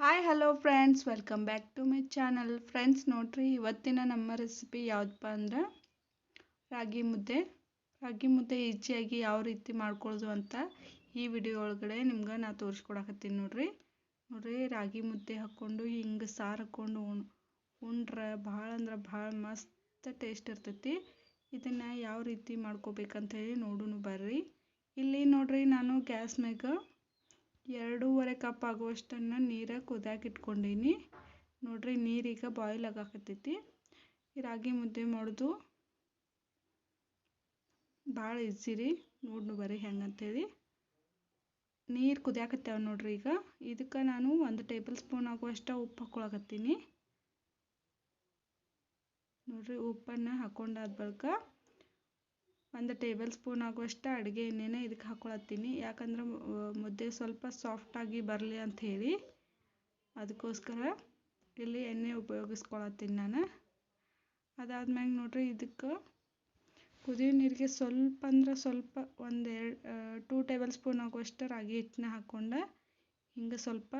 Hi hello friends welcome back to my channel friends ನೋಡ್ರಿ, ಇವತ್ತಿನ ನಮ್ಮ ರೆಸಿಪಿ ಯಾವುದಪ್ಪ ಅಂದ್ರೆ? ರಾಗಿ ಮುದ್ದೆ. ರಾಗಿ ಮುದ್ದೆ ಈಜಿಯಾಗಿ ಯಾವ ರೀತಿ ಮಾಡ್ಕೊಳ್ಳೋದು ಅಂತ ಈ ವಿಡಿಯೋ ಒಳಗಡೆ ನಿಮ್ಗೆ ನಾ ತೋರಿಸ್ಕೊಡಕತ್ತೀನಿ ನೋಡ್ರಿ. ನೋಡ್ರಿ, ರಾಗಿ ಮುದ್ದೆ ಹಾಕ್ಕೊಂಡು ಹಿಂಗೆ ಸಾರು ಹಾಕ್ಕೊಂಡು ಉಣ್ ಉಂಡ್ರೆ ಭಾಳ ಅಂದ್ರೆ ಭಾಳ ಮಸ್ತ್ ಟೇಸ್ಟ್ ಇರ್ತೈತಿ. ಇದನ್ನು ಯಾವ ರೀತಿ ಮಾಡ್ಕೋಬೇಕಂತ ಹೇಳಿ ನೋಡೋಣ ಬರ್ರಿ. ಇಲ್ಲಿ ನೋಡ್ರಿ, ನಾನು ಗ್ಯಾಸ್ ಮ್ಯಾಗ ಎರಡೂವರೆ ಕಪ್ ಆಗುವಷ್ಟನ್ನು ನೀರು ಕುದಿಯಾಕೆ ಇಟ್ಕೊಂಡೀನಿ ನೋಡ್ರಿ ನೀರೀಗ ಬಾಯ್ಲ್ ಆಗಾಕತ್ತೈತಿ. ರಾಗಿ ಮುದ್ದೆ ಮಾಡೋದು ಭಾಳ ಈಸಿ ರೀ. ನೋಡ್ನು ಬರ್ರಿ ಹೆಂಗಂತೇಳಿ. ನೀರು ಕುದಿಯಾಕತ್ತೇವ ನೋಡ್ರಿ ಈಗ. ಇದಕ್ಕೆ ನಾನು ಒಂದು ಟೇಬಲ್ ಸ್ಪೂನ್ ಆಗುವಷ್ಟು ಉಪ್ಪು ಹಾಕ್ಕೊಳಕತ್ತೀನಿ ನೋಡ್ರಿ ಉಪ್ಪನ್ನು ಹಾಕೊಂಡಾದ ಬಳಿಕ ಒಂದು ಟೇಬಲ್ ಸ್ಪೂನ್ ಆಗುವಷ್ಟು ಅಡುಗೆ ಎಣ್ಣೆನ ಇದಕ್ಕೆ ಹಾಕ್ಕೊಳತ್ತೀನಿ ಯಾಕಂದ್ರೆ ಮುದ್ದೆ ಸ್ವಲ್ಪ ಸಾಫ್ಟಾಗಿ ಬರಲಿ ಅಂತ ಹೇಳಿ ಅದಕ್ಕೋಸ್ಕರ ಇಲ್ಲಿ ಎಣ್ಣೆ ಉಪಯೋಗಿಸ್ಕೊಳತ್ತೀನಿ ನಾನು. ಅದಾದ್ಮ್ಯಾಗ ನೋಡಿರಿ ಇದಕ್ಕೆ ಕುದಿಯೋ ನೀರಿಗೆ ಸ್ವಲ್ಪ ಅಂದ್ರೆ ಸ್ವಲ್ಪ ಒಂದು ಎರಡು ಟೂ ಟೇಬಲ್ ಸ್ಪೂನ್ ಆಗುವಷ್ಟು ರಾಗಿ ಹಿಟ್ಟನ್ನ ಹಾಕ್ಕೊಂಡು ಹಿಂಗೆ ಸ್ವಲ್ಪ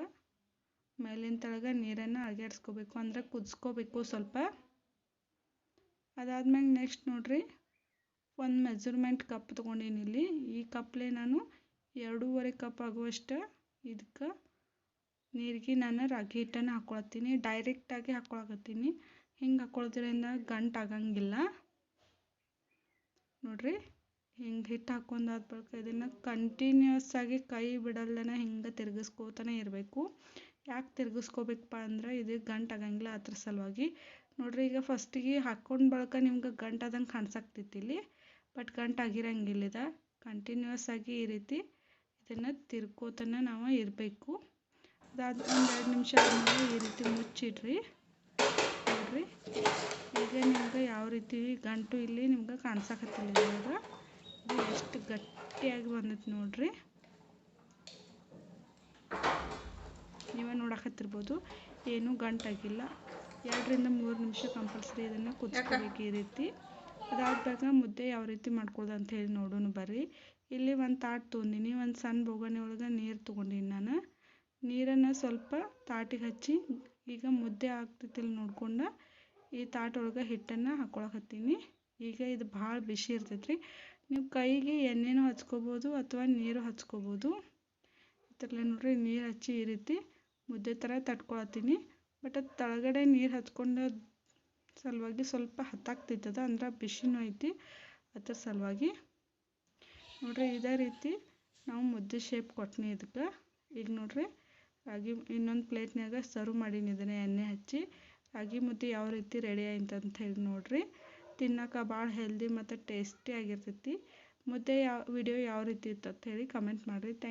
ಮೇಲಿನ ತಳಗೆ ನೀರನ್ನು ಅಗೆಡ್ಸ್ಕೋಬೇಕು ಅಂದ್ರೆ ಕುದಿಸ್ಕೋಬೇಕು ಸ್ವಲ್ಪ. ಅದಾದ್ಮ್ಯಾಗ ನೆಕ್ಸ್ಟ್ ನೋಡ್ರಿ ಒಂದು ಮೆಜರ್ಮೆಂಟ್ ಕಪ್ ತೊಗೊಂಡೀನಿ ಇಲ್ಲಿ. ಈ ಕಪ್ಲೆ ನಾನು ಎರಡೂವರೆ ಕಪ್ ಆಗುವಷ್ಟು ಇದಕ್ಕೆ ನೀರಿಗೆ ನಾನು ರಾಗಿ ಹಿಟ್ಟನ್ನು ಹಾಕ್ಕೊಳತ್ತೀನಿ ಡೈರೆಕ್ಟಾಗಿ ಹಾಕ್ಕೊಳಕತ್ತೀನಿ ಹಿಂಗೆ ಹಾಕ್ಕೊಳ್ಳೋದ್ರಿಂದ ಗಂಟು ಆಗಂಗಿಲ್ಲ. ನೋಡ್ರಿ, ಹಿಂಗೆ ಹಿಟ್ಟು ಹಾಕೊಂಡಾದ ಬಳಿಕ ಇದನ್ನು ಕಂಟಿನ್ಯೂಸ್ ಆಗಿ ಕೈ ಬಿಡಲ್ದನ ಹಿಂಗೆ ತಿರುಗಿಸ್ಕೋತಾನೆ ಇರಬೇಕು. ಯಾಕೆ ತಿರ್ಗಿಸ್ಕೊಬೇಕಪ್ಪ ಅಂದ್ರೆ ಇದು ಗಂಟು ಆಗಂಗಿಲ್ಲ ಅದ್ರ ಸಲುವಾಗಿ. ನೋಡ್ರಿ, ಈಗ ಫಸ್ಟಿಗೆ ಹಾಕೊಂಡ್ ಬಳಿಕ ನಿಮ್ಗೆ ಗಂಟಾದಂಗೆ ಕಾಣಿಸಾಕ್ತಿತ್ತು ಇಲ್ಲಿ. ಬಟ್ ಗಂಟು ಆಗಿರಂಗಿಲ್ಲ ಇದು ಕಂಟಿನ್ಯೂಸ್ ಆಗಿ ಈ ರೀತಿ ಇದನ್ನು ತಿರ್ಕೋತಾನೆ ನಾವು ಇರಬೇಕು ಅದಾದ ಒಂದು ಎರಡು ನಿಮಿಷ ಆದಮೇಲೆ ಈ ರೀತಿ ಮುಚ್ಚಿಡ್ರಿ. ನೋಡ್ರಿ. ಈಗ ನಿಮ್ಗೆ ಯಾವ ರೀತಿ ಗಂಟು ಇಲ್ಲಿ ನಿಮ್ಗೆ ಕಾಣಿಸಕತ್ತಿಲ್ಲ ಇವಾಗ. ಇದು ಎಷ್ಟು ಗಟ್ಟಿಯಾಗಿ ಬಂದೈತೆ ನೋಡ್ರಿ. ನೀವೇ ನೋಡಕತ್ತಿರ್ಬೋದು. ಏನೂ ಗಂಟಾಗಿಲ್ಲ. ಎರಡರಿಂದ ಮೂರು ನಿಮಿಷ ಕಂಪಲ್ಸರಿ ಇದನ್ನು ಕುದಿಸ್ಕೋಬೇಕು ಈ ರೀತಿ. ಅದಾದ್ಮೇಲೆ ಮುದ್ದೆ ಯಾವ ರೀತಿ ಮಾಡ್ಕೊಳ್ಳೋದು ಅಂತ ಹೇಳಿ ನೋಡೋಣ ಬರ್ರಿ. ಇಲ್ಲಿ ಒಂದು ತಾಟ್ ತೊಗೊಂಡಿನಿ, ಒಂದು ಸಣ್ಣ ಬೋಗಣಿ ಒಳಗೆ ನೀರು ತೊಗೊಂಡೀನಿ ನಾನು. ನೀರನ್ನು ಸ್ವಲ್ಪ ತಾಟಿಗೆ ಹಚ್ಚಿ ಈಗ ಮುದ್ದೆ ಆಗ್ತೈತಿಲ್ಲ ನೋಡ್ಕೊಂಡು ಈ ತಾಟ್ ಒಳಗೆ ಹಿಟ್ಟನ್ನು ಹಾಕ್ಕೊಳಕತ್ತೀನಿ ಈಗ ಇದು ಭಾಳ ಬಿಸಿ ಇರ್ತೈತೆ ರೀ ನೀವು ಕೈಗೆ ಎಣ್ಣೆನೂ ಹಚ್ಕೋಬೋದು ಅಥವಾ ನೀರು ಹಚ್ಕೋಬೋದು. ಥರ ನೋಡ್ರಿ, ನೀರು ಹಚ್ಚಿ ಈ ರೀತಿ ಮುದ್ದೆ ಥರ ತಟ್ಕೊಳತ್ತೀನಿ. ಬಟ್ ಅದು ತಳಗಡೆ ನೀರು ಹಚ್ಕೊಂಡು ಸಲುವಾಗಿ ಸ್ವಲ್ಪ ಹತ್ತಾಗ್ತಿತ್ತದ ಅಂದ್ರೆ ಬಿಸಿನೂ ಐತಿ, ಅದ್ರ ಸಲುವಾಗಿ ನೋಡ್ರಿ ಇದೇ ರೀತಿ ನಾವು ಮುದ್ದೆ ಶೇಪ್ ಕೊಟ್ನಿ ಇದಕ್ಕೆ. ಈಗ ನೋಡ್ರಿ ರಾಗಿ ಇನ್ನೊಂದು ಪ್ಲೇಟ್ನಾಗ ಸರ್ವ್ ಮಾಡೀನಿ ಇದನ್ನು ಎಣ್ಣೆ ಹಚ್ಚಿ. ರಾಗಿ ಮುದ್ದೆ ಯಾವ ರೀತಿ ರೆಡಿ ಆಯ್ತು ಅಂತ ಹೇಳಿ ನೋಡ್ರಿ. ತಿನ್ನೋಕೆ ಭಾಳ ಹೆಲ್ದಿ ಮತ್ತು ಟೇಸ್ಟಿ ಆಗಿರ್ತೈತಿ. ಮುದ್ದೆ ಯಾವ ವಿಡಿಯೋ ಯಾವ ರೀತಿ ಇತ್ತು ಅಂತ ಹೇಳಿ ಕಮೆಂಟ್ ಮಾಡಿರಿ. ಥ್ಯಾಂಕ್